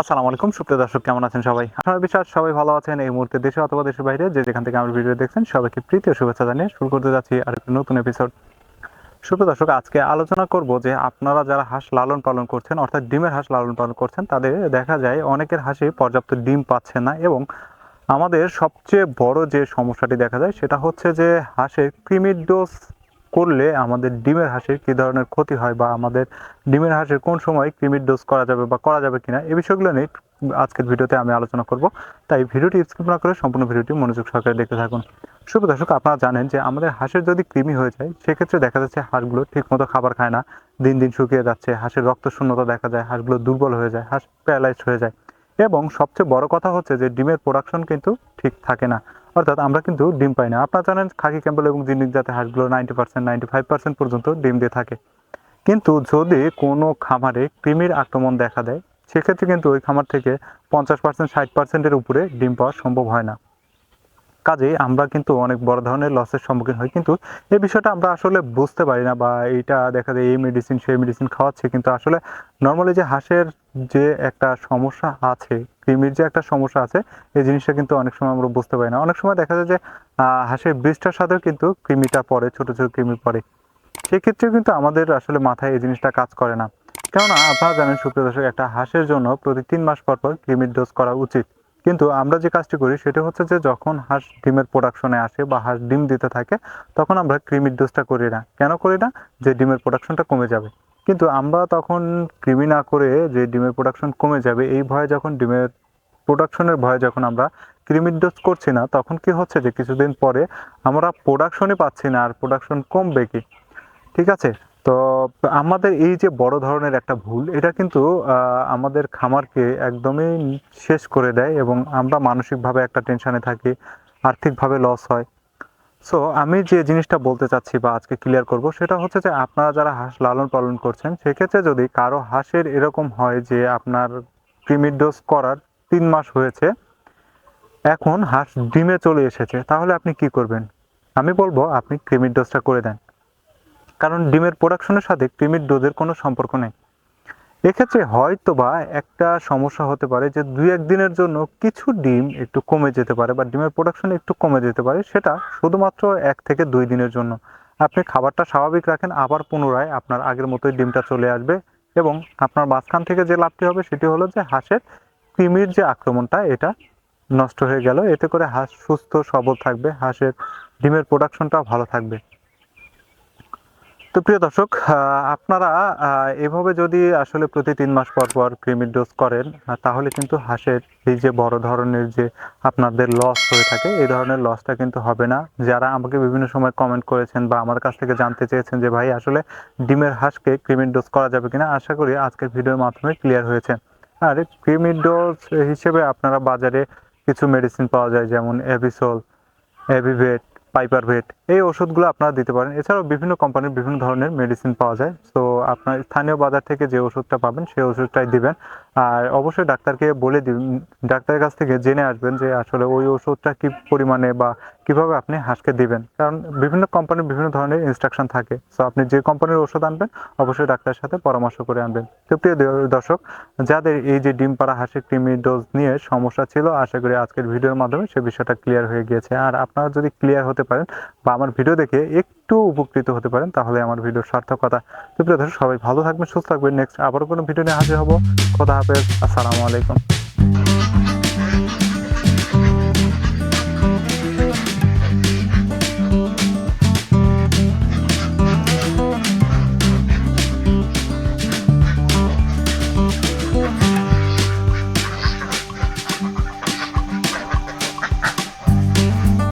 আসসালামু আলাইকুম, সুপ্রিয় দর্শক, কেমন আছেন সবাই? আপনার বিশ্বাস সবাই ভালো আছেন এই মুহূর্তে দেশে অথবা দেশের বাইরে। যে যেখান থেকে আমার ভিডিও দেখছেন, সবাইকে প্রীতি ও শুভেচ্ছা জানিয়ে শুরু করতে যাচ্ছি আর একটি নতুন এপিসোড সুপ্রিয় দর্শক, আজকে আলোচনা করব যে আপনারা যারা হাঁস লালন পালন করছেন, অর্থাৎ ডিমের হাঁস লালন পালন করছেন, তাদের দেখা যায় অনেকের হাঁসে পর্যাপ্ত ডিম পাচ্ছে না এবং আমাদের সবচেয়ে বড় যে সমস্যাটি দেখা যায়, সেটা হচ্ছে যে হাঁসের ডোজ করলে আমাদের ডিমের হাঁসের কী ধরনের ক্ষতি হয় বা আমাদের ডিমের হাঁসের কোন সময় কৃমির ডোজ করা যাবে বা করা যাবে কিনা এই বিষয়গুলো নিয়ে আজকের ভিডিওতে আমি আলোচনা করব। তাই ভিডিওটি স্কিপ না করে সম্পূর্ণ ভিডিওটি মনোযোগ সহকারে দেখতে থাকুন। শুভ দর্শক, আপনারা জানেন যে আমাদের হাঁসের যদি কৃমি হয়ে যায়, সেক্ষেত্রে দেখা যাচ্ছে হাঁসগুলো ঠিকমতো খাবার খায় না। দিন দিন শুকিয়ে যাচ্ছে, হাঁসের রক্ত শূন্যতা দেখা যায়, হাঁসগুলো দুর্বল হয়ে যায়, হাঁস প্যারালাইজড হয়ে যায়। এবং সবচেয়ে বড় কথা হচ্ছে যে ডিমের প্রোডাকশন কিন্তু ঠিক থাকে না। অর্থাৎ আমরা কিন্তু ডিম পাই না। আপনারা জানেন খাকি ক্যাম্পেল এবং জিনিক জাতে হাঁসগুলো ninety percent ninety five percent পর্যন্ত ডিম দিয়ে থাকে। কিন্তু যদি কোনো খামারে কৃমির আক্রমণ দেখা দেয়, সেক্ষেত্রে কিন্তু ওই খামার থেকে পঞ্চাশ পার্সেন্ট ষাট পার্সেন্টের উপরে ডিম পাওয়া সম্ভব হয় না। কাজেই আমরা কিন্তু অনেক বড় ধরনের লসের সম্মুখীন হই। কিন্তু এই বিষয়টা আমরা আসলে বুঝতে পারি না বা এইটা দেখা যায় এই মেডিসিন সেই মেডিসিন খাওয়াচ্ছে। কিন্তু আসলে নর্মালি যে হাঁসের যে একটা সমস্যা আছে, কৃমির যে একটা সমস্যা আছে, এই জিনিসটা কিন্তু অনেক সময় আমরা বুঝতে পারি না। অনেক সময় দেখা যায় যে হাঁসের বৃষ্টার সাথেও কিন্তু কৃমিটা পড়ে, ছোট ছোট কৃমি পড়ে। সেক্ষেত্রে কিন্তু আমাদের আসলে মাথায় এই জিনিসটা কাজ করে না। কেননা আপনারা জানেন, সুপ্রিয় দর্শক, একটা হাঁসের জন্য প্রতি তিন মাস পর পর কৃমির ডোজ করা উচিত। কিন্তু আমরা যে কাজটি করি, সেটা হচ্ছে যে, যখন হাঁস ডিমের প্রোডাকশনে আসে বা হাঁস ডিম দিতে থাকে, তখন আমরা কৃমির ডোজটা করি না। কেন করি না? যে ডিমের প্রোডাকশনটা কমে যাবে। কিন্তু আমরা তখন কৃমি না করে যে ডিমের প্রোডাকশন কমে যাবে, এই ভয়ে যখন ডিমের প্রোডাকশনের ভয়ে যখন আমরা কৃমির ডোজ করছি না, তখন কি হচ্ছে যে কিছুদিন পরে আমরা প্রোডাকশনই পাচ্ছি না আর প্রোডাকশন কমবে কি? ঠিক আছে? তো আমাদের এই যে বড় ধরনের একটা ভুল, এটা কিন্তু আমাদের খামারকে একদমই শেষ করে দেয় এবং আমরা মানসিকভাবে একটা টেনশানে থাকি, আর্থিকভাবে লস হয়। সো আমি যে জিনিসটা বলতে চাচ্ছি বা আজকে ক্লিয়ার করব, সেটা হচ্ছে যে আপনারা যারা হাঁস লালন পালন করছেন, সেক্ষেত্রে যদি কারও হাঁসের এরকম হয় যে আপনার কৃমির ডোজ করার তিন মাস হয়েছে, এখন হাঁস ডিমে চলে এসেছে, তাহলে আপনি কি করবেন? আমি বলব, আপনি কৃমির ডোজটা করে দেন। কারণ ডিমের প্রোডাকশনের সাথে কৃমির ডোজের কোনো সম্পর্ক নেই। এক্ষেত্রে হয়তো বা একটা সমস্যা হতে পারে যে দুই একদিনের জন্য কিছু ডিম একটু কমে যেতে পারে বা ডিমের প্রোডাকশন একটু কমে যেতে পারে। সেটা শুধুমাত্র এক থেকে দুই দিনের জন্য। আপনি খাবারটা স্বাভাবিক রাখেন, আবার পুনরায় আপনার আগের মতোই ডিমটা চলে আসবে এবং আপনার মাঝখান থেকে যে লাভটি হবে সেটি হলো যে হাঁসের কৃমির যে আক্রমণটা, এটা নষ্ট হয়ে গেল। এতে করে হাঁস সুস্থ, সবল থাকবে, হাঁসের ডিমের প্রোডাকশনটাও ভালো থাকবে। তো প্রিয় দর্শক আপনারা এভাবে যদি আসলে প্রতি তিন মাস পর পর কৃমির ডোজ করেন তাহলে কিন্তু হাঁসের এই যে বড় ধরনের যে আপনাদের লস হয়ে থাকে, এই ধরনের লসটা কিন্তু হবে না। যারা আমাকে বিভিন্ন সময় কমেন্ট করেছেন বা আমার কাছ থেকে জানতে চেয়েছেন যে, ভাই, আসলে ডিমের হাঁসকে কৃমির ডোজ করা যাবে কিনা? আশা করি আজকের ভিডিওর মাধ্যমে ক্লিয়ার হয়েছে। আর কৃমির ডোজ হিসেবে আপনারা বাজারে কিছু মেডিসিন পাওয়া যায়, যেমন এভিসল এভিভেট পাইপারভেট এই ওষুধগুলো আপনারা দিতে পারেন। এছাড়াও বিভিন্ন কোম্পানির বিভিন্ন ধরনের মেডিসিন পাওয়া যায়। তো আপনার স্থানীয় বাজার থেকে যে ওষুধটা পাবেন, সেই ওষুধটাই দিবেন। আর অবশ্যই ডাক্তারকে বলে দিবেন ডাক্তারের কাছ থেকে জেনে আসবেন যে আসলে ওই ওষুধটা কি পরিমাণে বা কীভাবে আপনি হাঁসকে দিবেন। কারণ বিভিন্ন কোম্পানির বিভিন্ন ধরনের ইনস্ট্রাকশন থাকে। সো আপনি যে কোম্পানির ওষুধ আনবেন, অবশ্যই ডাক্তারের সাথে পরামর্শ করে আনবেন। তো প্রিয় দর্শক যাদের এই যে ডিম পাড়া হাঁসের কৃমি ডোজ নিয়ে সমস্যা ছিল, আশা করি আজকের ভিডিওর মাধ্যমে সে বিষয়টা ক্লিয়ার হয়ে গিয়েছে। আর আপনারা যদি ক্লিয়ার হতে পারেন বা আমার ভিডিও দেখে একটু উপকৃত হতে পারেন, তাহলে আমার ভিডিওর সার্থকতা। তো প্রিয় সবাই ভালো থাকবেন, সুস্থ থাকবেন। নেক্সট আবারও কোনো ভিডিও নিয়ে হাজির হব। কথা হাফেজ, আসসালামু আলাইকুম।